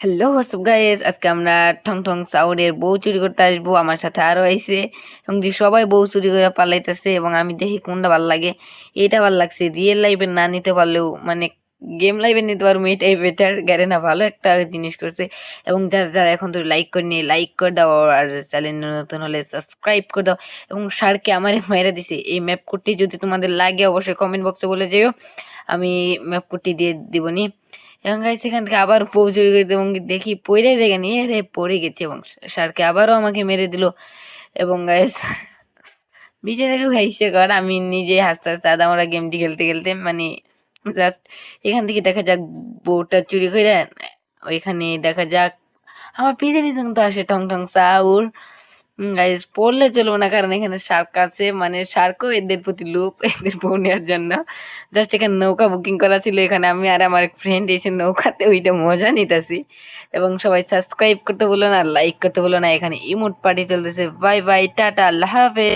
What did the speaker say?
Hello WhatsApp guys আজকে আমরা ঠং ঠং সাউন্ডের বউ চুরি করতে আসব। আমার সাথে আরও আইসে এবং যে সবাই বউ চুরি করে পালাইতেছে এবং আমি দেখি কোনটা ভালো লাগে। এটা ভালো লাগছে। রিয়েল লাইফে না নিতে পারলেও মানে গেম লাইভে নিতে পারব, এটাই বেটার গ্যারে না ভালো একটা জিনিস করছে। এবং যারা যারা এখন তো লাইক করে নিয়ে লাইক করে দাও। আর চ্যানেল নতুন হলে সাবস্ক্রাইব করে দাও। এবং সারকে আমার মেরে দিছে। এই ম্যাপ কোডটি যদি তোমাদের লাগে, অবশ্যই কমেন্ট বক্সে বলে যেও। আমি ম্যাপ কোডটি দিয়ে দিবনি। এবং গাই সেখান থেকে আবার চুরি করতে এবং দেখি পড়ে দেখে নিয়ে রে পড়ে গেছে এবং সারকে আবারও আমাকে মেরে দিল। এবং গাইস বিচারাকে ভাইসে কর আমি নিজে হাসতে হাসতে আদা আমরা গেমটি খেলতে খেলতে মানে জাস্ট এখান থেকে দেখা যাক বউটা চুরি করে, ওইখানে দেখা যাক। আমার পিছনে পিছনে তো আসে ঠং ঠং সাউর। গাইস পড়লে চলবো না, কারণ এখানে শার্ক আছে মানে শার্কও এদের প্রতি লোভ এদের বউ নেওয়ার জন্য। জাস্ট এখানে নৌকা বুকিং করা ছিল, এখানে আমি আর আমার এক ফ্রেন্ড এসে নৌকাতে ওইটা মজা নিতেছি। এবং সবাই সাবস্ক্রাইব করতে বলো না লাইক করতে বলো না, এখানে ইমোট পার্টি চলতেছে। বাই বাই টাটা, আল্লাহ হাফেজ।